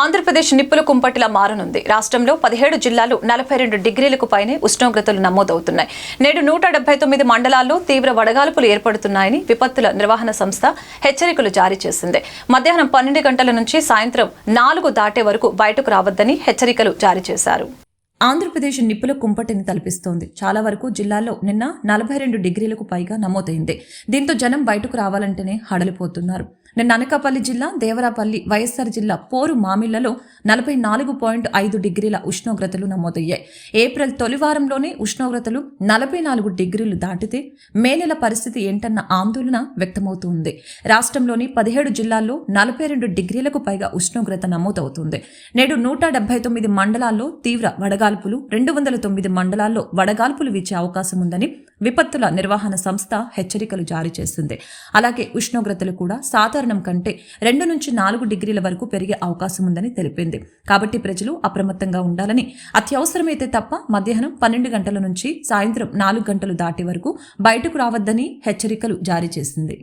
ఆంధ్రప్రదేశ్ నిప్పుల కుంపటిలా మారనుంది. రాష్ట్రంలో పదిహేడు జిల్లాలు నలభై రెండు డిగ్రీలకు పైనే ఉష్ణోగ్రతలు నమోదవుతున్నాయి. నేడు నూట డెబ్బై తొమ్మిది మండలాల్లో తీవ్ర వడగాల్పులు ఏర్పడుతున్నాయని విపత్తుల నిర్వహణ సంస్థ హెచ్చరికలు జారీ చేసింది. మధ్యాహ్నం పన్నెండు గంటల నుంచి సాయంత్రం నాలుగు దాటే వరకు బయటకు రావద్దని హెచ్చరికలు జారీ చేశారు. ఆంధ్రప్రదేశ్ నిప్పుల కుంపటిని తలపిస్తోంది. చాలా వరకు జిల్లాల్లో నిన్న నలభై రెండు డిగ్రీలకు పైగా నమోదైంది. దీంతో జనం బయటకు రావాలంటేనే హడలిపోతున్నారు. నిన్న అనకాపల్లి జిల్లా దేవరాపల్లి వైఎస్సార్ జిల్లా పోరు మామిళ్ళలో నలభై నాలుగు పాయింట్ ఐదు డిగ్రీల ఉష్ణోగ్రతలు నమోదయ్యాయి. ఏప్రిల్ తొలివారంలోనే ఉష్ణోగ్రతలు నలభై నాలుగు డిగ్రీలు దాటితే మే నెల పరిస్థితి ఏంటన్న ఆందోళన వ్యక్తమవుతుంది. రాష్ట్రంలోని పదిహేడు జిల్లాల్లో నలభై రెండు డిగ్రీలకు పైగా ఉష్ణోగ్రత నమోదవుతుంది. నేడు నూట డెబ్బై తొమ్మిది మండలాల్లో తీవ్ర వడగాల్పులు రెండు వందల తొమ్మిది మండలాల్లో వడగాల్పులు వీచే అవకాశం ఉందని విపత్తుల నిర్వహణ సంస్థ హెచ్చరికలు జారీ చేసింది అలాగే ఉష్ణోగ్రతలు కూడా సాధారణం కంటే రెండు నుంచి నాలుగు డిగ్రీల వరకు పెరిగే అవకాశం ఉందని తెలిపింది. కాబట్టి ప్రజలు అప్రమత్తంగా ఉండాలని అత్యవసరమైతే తప్ప మధ్యాహ్నం పన్నెండు గంటల నుంచి సాయంత్రం నాలుగు గంటలు దాటి వరకు బయటకు రావద్దని హెచ్చరికలు జారీ చేసింది.